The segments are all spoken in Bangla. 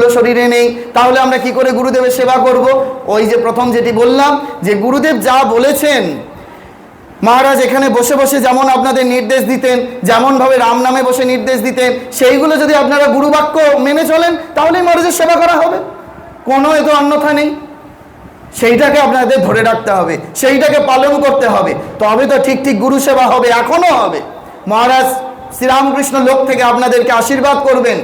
গুলো শরীরে নেই, তাহলে আমরা কি করে গুরুদেবের সেবা করব? ওই যে প্রথম যেটি বললাম, যে গুরুদেব যা বলেছেন, মহারাজ এখানে বসে বসে যেমন আপনাদের নির্দেশ দিতেন, যেমনভাবে রাম নামে বসে নির্দেশ দিতেন, সেইগুলো যদি আপনারা গুরুবাক্য মেনে চলেন, তাহলেই মহারাজের সেবা করা হবে। কোনো এত অন্যথা নেই। সেইটাকে আপনাদের ধরে রাখতে হবে, সেইটাকে পালন করতে হবে। তবে তো ঠিক ঠিক গুরু সেবা হবে, এখনও হবে। মহারাজ শ্রীরামকৃষ্ণ লোক থেকে আপনাদেরকে আশীর্বাদ করবেন।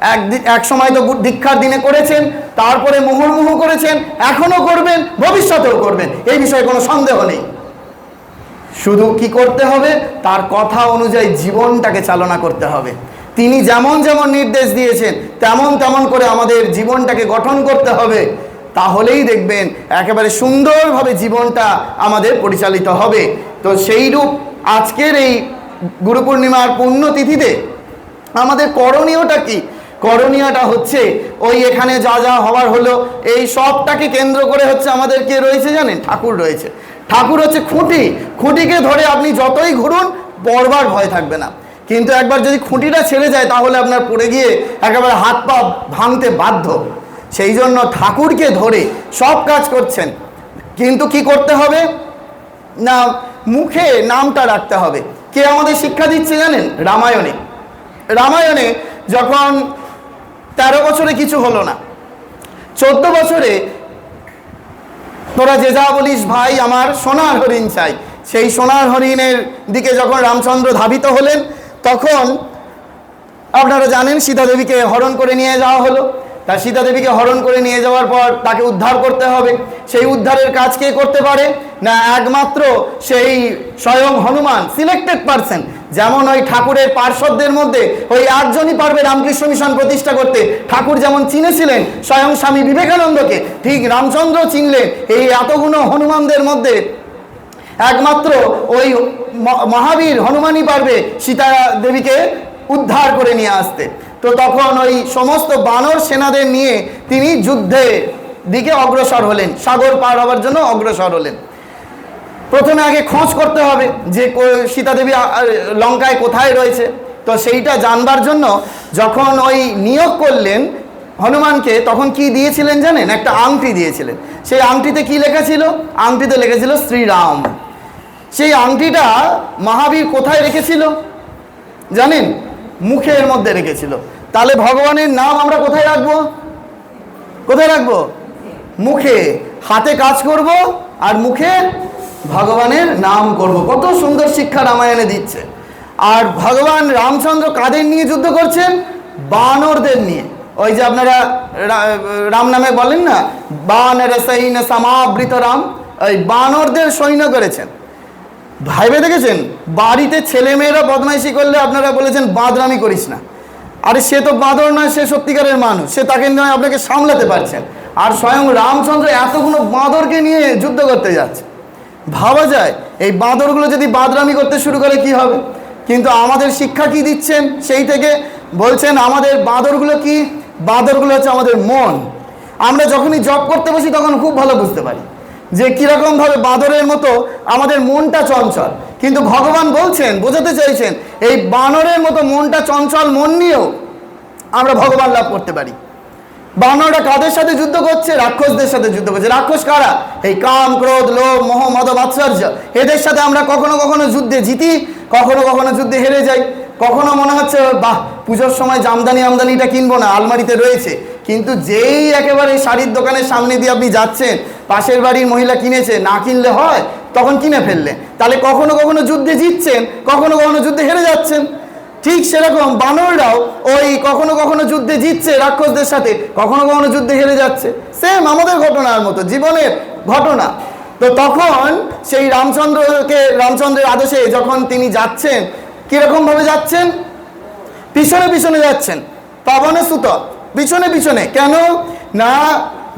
এক এক সময় তো দীক্ষার দিনে করেছেন, তারপরে মুহুর্মুহু করেছেন এখনও করবেন, ভবিষ্যতেও করবেন। এই বিষয়ে কোনো সন্দেহ নেই। শুধু কি করতে হবে? তার কথা অনুযায়ী জীবনটাকে চালনা করতে হবে। তিনি যেমন যেমন নির্দেশ দিয়েছেন, তেমন তেমন করে আমাদের জীবনটাকে গঠন করতে হবে। তাহলেই দেখবেন একেবারে সুন্দরভাবে জীবনটা আমাদের পরিচালিত হবে। তো সেই রূপ আজকের এই গুরু পূর্ণিমার পুণ্যতিথিতে আমাদের করণীয়টা কি? করণীয়টা হচ্ছে ওই এখানে যা যা হওয়ার হলো, এই সবটাকে কেন্দ্র করে হচ্ছে আমাদের কে রয়েছে জানেন? ঠাকুর রয়েছে। ঠাকুর হচ্ছে খুঁটি। খুঁটিকে ধরে আপনি যতই ঘুরুন, পড়বার ভয় থাকবে না। কিন্তু একবার যদি খুঁটিটা ছেড়ে যায়, তাহলে আপনার পড়ে গিয়ে একেবারে হাত পা ভাঙতে বাধ্য। সেই জন্য ঠাকুরকে ধরে সব কাজ করছেন। কিন্তু কি করতে হবে? না, মুখে নামটা রাখতে হবে। কে আমাদের শিক্ষা দিচ্ছে জানেন? রামায়ণে। রামায়ণে যখন তেরো বছরে কিছু হলো না। চোদ্দ বছরে তোরা যে যা বলিস ভাই, আমার সোনার হরিণ চাই। সেই সোনার হরিণের দিকে যখন রামচন্দ্র ধাবিত হলেন, তখন আপনারা জানেন সীতা দেবীকে হরণ করে নিয়ে যাওয়া হলো। তা সীতা দেবীকে হরণ করে নিয়ে যাওয়ার পর তাকে উদ্ধার করতে হবে। সেই উদ্ধারের কাজ কে করতে পারে? না, একমাত্র সেই স্বয়ং হনুমান সিলেক্টেড পারসন যেমন ওই ঠাকুরের পার্শ্বদের মধ্যে ওই আটজনই পারবে রামকৃষ্ণ মিশন প্রতিষ্ঠা করতে। ঠাকুর যেমন চিনেছিলেন স্বয়ং স্বামী বিবেকানন্দকে, ঠিক রামচন্দ্র চিনলেন এই এতগুলো হনুমানদের মধ্যে। একমাত্র ওই মহাবীর হনুমানই পারবে সীতা দেবীকে উদ্ধার করে নিয়ে আসতে। তো তখন ওই সমস্ত বানর সেনাদের নিয়ে তিনি যুদ্ধে দিকে অগ্রসর হলেন, সাগর পার হওয়ার জন্য অগ্রসর হলেন। প্রথমে আগে খোঁজ করতে হবে যে কো- সীতা দেবী আ- আ- লঙ্কায় কোথায় রয়েছে। তো সেইটা জানবার জন্য যখন ওই নিয়োগ করলেন হনুমানকে, তখন কি দিয়েছিলেন জানেন? একটা আংটি দিয়েছিলেন। সেই আংটিতে কি লেখা ছিল? আংটিতে লেখেছিল শ্রীরাম। সেই আংটিটা মহাবীর কোথায় রেখেছিল? জানেন? মুখের মধ্যে রেখেছিল। তাহলে ভগবানের নাম আমরা কোথায় রাখব? কোথায় রাখব? মুখে। হাতে কাজ করব আর মুখে ভগবানের নাম করব। কত সুন্দর শিক্ষা রামায়ণে দিচ্ছে। আর ভগবান রামচন্দ্র কাদের নিয়ে যুদ্ধ করছেন? বানরদের নিয়ে। ওই যে আপনারা রাম নামে বলেন না? বানর সৈন্য সমাবৃত রাম। ওই বানরদের সৈন্য করেছেন। ভাইবে দেখেছেন? বাড়িতে ছেলে মেয়েরা বদমাইশি করলে আপনারা বলেছেন, বাদরামি করিস না। আরে সে তো বাঁদর নয়, সে সত্যিকারের মানুষ। সে তাকে নয় আপনাকে সামলাতে পারছেন। আর স্বয়ং রামচন্দ্র এতগুলো বাঁদরকে নিয়ে যুদ্ধ করতে যাচ্ছে। ভাবা যায়, এই বাঁদরগুলো যদি বাদরামি করতে শুরু করে, কি হবে? কিন্তু আমাদের শিক্ষা কি দিচ্ছেন? সেই থেকে বলছেন, আমাদের বাঁদরগুলো কি? বাঁদরগুলো হচ্ছে আমাদের মন। আমরা যখনই জব করতে বসি, তখন খুব ভালো বুঝতে পারি যে কীরকমভাবে বাঁদরের মতো আমাদের মনটা চঞ্চল। কিন্তু ভগবান বলছেন, বোঝাতে চাইছেন, এই বানরের মতো মনটা চঞ্চল মন নিয়েও আমরা ভগবান লাভ করতে পারি। বানররা কাদের সাথে যুদ্ধ করছে? রাক্ষসদের সাথে যুদ্ধ করছে। রাক্ষস কারা? এই কাম, ক্রোধ, লোভ, মোহ মদ মাৎসর্য এদের সাথে আমরা কখনো কখনো যুদ্ধে জিতি, কখনো কখনো যুদ্ধে হেরে যাই। কখনো মনে হচ্ছে, বাহ, পুজোর সময় জামদানি আমদানিটা কিনবো না, আলমারিতে রয়েছে। কিন্তু যেই একেবারে শাড়ির দোকানের সামনে দিয়ে আপনি যাচ্ছেন, পাশের বাড়ির মহিলা কিনেছে, না কিনলে হয়, তখন কিনে ফেললেন। তাহলে কখনো কখনো যুদ্ধে জিতছেন, কখনো কখনো যুদ্ধে হেরে যাচ্ছেন। ঠিক সেরকম বানররাও ওই কখনো কখনো যুদ্ধে জিতছে রাক্ষসদের সাথে, কখনো কখনো যুদ্ধে হেরে যাচ্ছে। সেম আমাদের ঘটনার মতো, জীবনের ঘটনা। তো তখন সেই রামচন্দ্রকে, রামচন্দ্রের আদেশে যখন তিনি যাচ্ছেন, কীরকম ভাবে যাচ্ছেন? পিছনে পিছনে যাচ্ছেন। পাবনে সুত, পিছনে পিছনে। কেন? না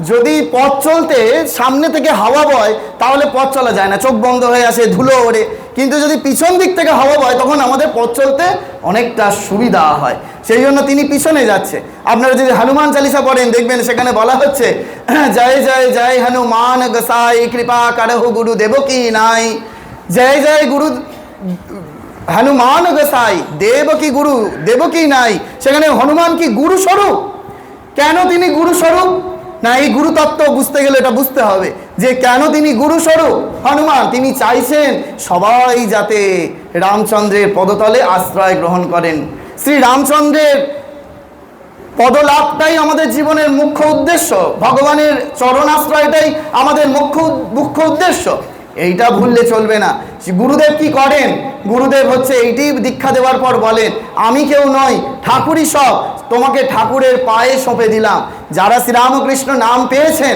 যদি পথ চলতে সামনে থেকে হাওয়া বয়, তাহলে পথ চলা যায় না। চোখ বন্ধ হয়ে আসে, ধুলো ওড়ে। কিন্তু যদি পিছন দিক থেকে হাওয়া বয়, তখন আমাদের পথ চলতে অনেকটা সুবিধা হয়। সেই জন্য তিনি পিছনে যাচ্ছে। আপনারা যদি হনুমান চালিসা পড়েন, দেখবেন সেখানে বলা হচ্ছে, জয় জয় জয় হনুমান গসাই, কৃপা কারহ গুরু দেব কি নাই। জয় জয় গুরু, হনুমান গসাই, দেব কি গুরু, দেব কি নাই। সেখানে হনুমান কি গুরু স্বরূপ কেন তিনি গুরুস্বরূপ? না, এই গুরুতত্ত্ব বুঝতে গেলে এটা বুঝতে হবে যে কেন তিনি গুরুস্বরূপ? হনুমান, তিনি চাইছেন সবাই যাতে রামচন্দ্রের পদতলে আশ্রয় গ্রহণ করেন। শ্রী রামচন্দ্রের পদলাভটাই আমাদের জীবনের মুখ্য উদ্দেশ্য। ভগবানের চরণাশ্রয়টাই আমাদের মুখ্য মুখ্য উদ্দেশ্য। এইটা ভুললে চলবে না। গুরুদেব কি করেন? গুরুদেব হচ্ছে এইটি দীক্ষা দেওয়ার পর বলেন, আমি কেউ নই, ঠাকুরই সব। তোমাকে ঠাকুরের পায়ে সঁপে দিলাম। যারা শ্রীরামকৃষ্ণ নাম পেয়েছেন,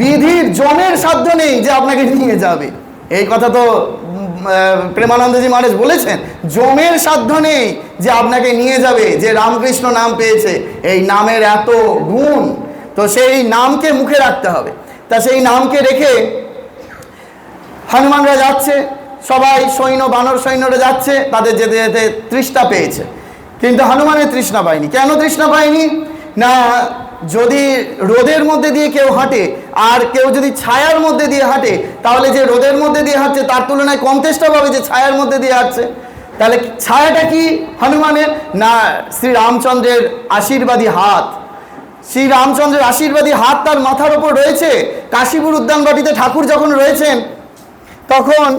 বিধির জমের সাধ্য নেই যে আপনাকে নিয়ে যাবে। এই কথা তো প্রেমানন্দজি মহারাজ বলেছেন, জমের সাধ্য নেই যে আপনাকে নিয়ে যাবে, যে রামকৃষ্ণ নাম পেয়েছে। এই নামের এত গুণ। তো সেই নামকে মুখে রাখতে হবে। তা সেই নামকে রেখে হনুমানরা যাচ্ছে, সবাই সৈন্য, বানর সৈন্যরা যাচ্ছে, তাদের যেতে যেতে তৃষ্ণা পেয়েছে। কিন্তু হনুমানের তৃষ্ণা পায়নি। কেন তৃষ্ণা পায়নি? না, যদি রোদের মধ্যে দিয়ে কেউ হাঁটে, আর কেউ যদি ছায়ার মধ্যে দিয়ে হাঁটে, তাহলে যে রোদের মধ্যে দিয়ে হাঁটছে, তার তুলনায় কম চেষ্টা পাবে যে ছায়ার মধ্যে দিয়ে হাঁটছে, তাহলে ছায়াটা কি হনুমানের? না শ্রী রামচন্দ্রের আশীর্বাদী হাত। শ্রী রামচন্দ্রের আশীর্বাদী হাত তার মাথার ওপর রয়েছে। কাশীপুর উদ্যানবাটিতে ঠাকুর যখন রয়েছেন তখন